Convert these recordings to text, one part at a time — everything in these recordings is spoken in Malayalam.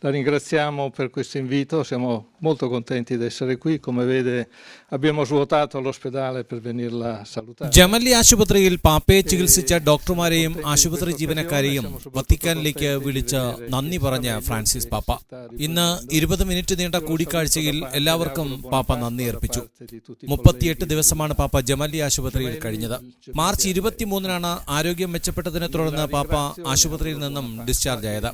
La ringraziamo per questo invito, siamo molto contenti di essere qui. Come vede abbiamo svuotato l'ospedale per venirla a salutare. ജമലി ആശുപത്രിയിൽ പാപ്പയെ ചികിത്സിച്ച ഡോക്ടർമാരെയും ആശുപത്രി ജീവനക്കാരെയും വത്തിക്കാനിലേക്ക് വിളിച്ച് നന്ദി പറഞ്ഞ ഫ്രാൻസിസ് പാപ്പ. ഇന്ന് ഇരുപത് മിനിറ്റ് നീണ്ട കൂടിക്കാഴ്ചയിൽ എല്ലാവർക്കും പാപ്പ നന്ദി അർപ്പിച്ചു. മുപ്പത്തിയെട്ട് ദിവസമാണ് പാപ്പ ജമലി ആശുപത്രിയിൽ കഴിഞ്ഞത്. മാർച്ച് ഇരുപത്തിമൂന്നിനാണ് ആരോഗ്യം മെച്ചപ്പെട്ടതിനെ തുടർന്ന് പാപ്പ ആശുപത്രിയിൽ നിന്നും ഡിസ്ചാർജ് ആയത്.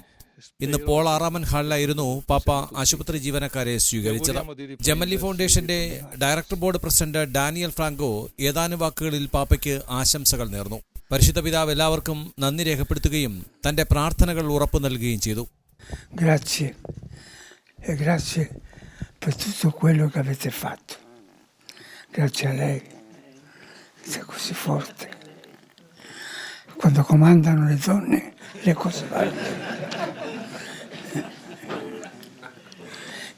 ഇന്ന് പോൾ ആറാമൻ ഹാളിലായിരുന്നു പാപ്പ ആശുപത്രി ജീവനക്കാരെ സ്വീകരിച്ചത് ജമല്ലി ഫൗണ്ടേഷന്റെ director board president Daniel Franco ഏതാനും വാക്കുകളിൽ പാപ്പയ്ക്ക് ആശംസകൾ നേർന്നു പരിശുദ്ധ പിതാവ് എല്ലാവർക്കും നന്ദി രേഖപ്പെടുത്തുകയും തന്റെ പ്രാർത്ഥനകൾ ഉറപ്പു നൽകുകയും ചെയ്തു Grazie e grazie per tutto quello che avete fatto. Grazie a lei, sei così forte. Quando comandano le donne, le cose vanno.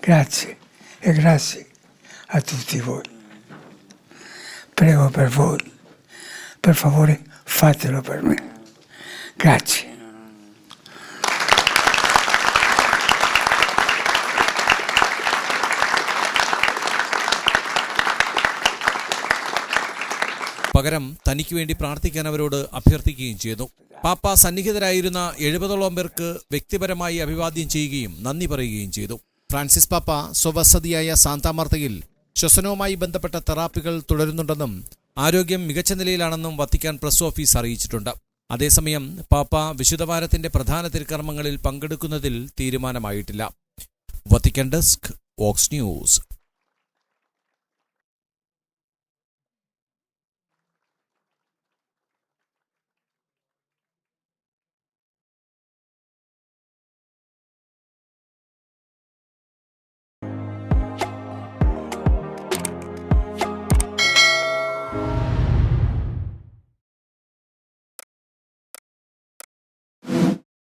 Grazie e grazie a tutti voi. Prego per voi, per favore fatelo per me. Grazie. പകരം തനിക്ക് വേണ്ടി പ്രാർത്ഥിക്കാൻ അവരോട് അഭ്യർത്ഥിക്കുകയും ചെയ്തു പാപ്പ സന്നിഹിതരായിരുന്ന എഴുപതോളം പേർക്ക് വ്യക്തിപരമായി അഭിവാദ്യം ചെയ്യുകയും നന്ദി പറയുകയും ചെയ്തു ഫ്രാൻസിസ് പാപ്പ സ്വവസതിയായ സാന്താമാർത്തയിൽ ശ്വസനവുമായി ബന്ധപ്പെട്ട തെറാപ്പികൾ തുടരുന്നുണ്ടെന്നും ആരോഗ്യം മികച്ച നിലയിലാണെന്നും വത്തിക്കാൻ പ്രസ് ഓഫീസ് അറിയിച്ചിട്ടുണ്ട്. അതേസമയം പാപ്പ വിശുദ്ധവാരത്തിന്റെ പ്രധാന തിരുക്കർമ്മങ്ങളിൽ പങ്കെടുക്കുന്നതിൽ തീരുമാനമായിട്ടില്ല. Vatican desk Vox news.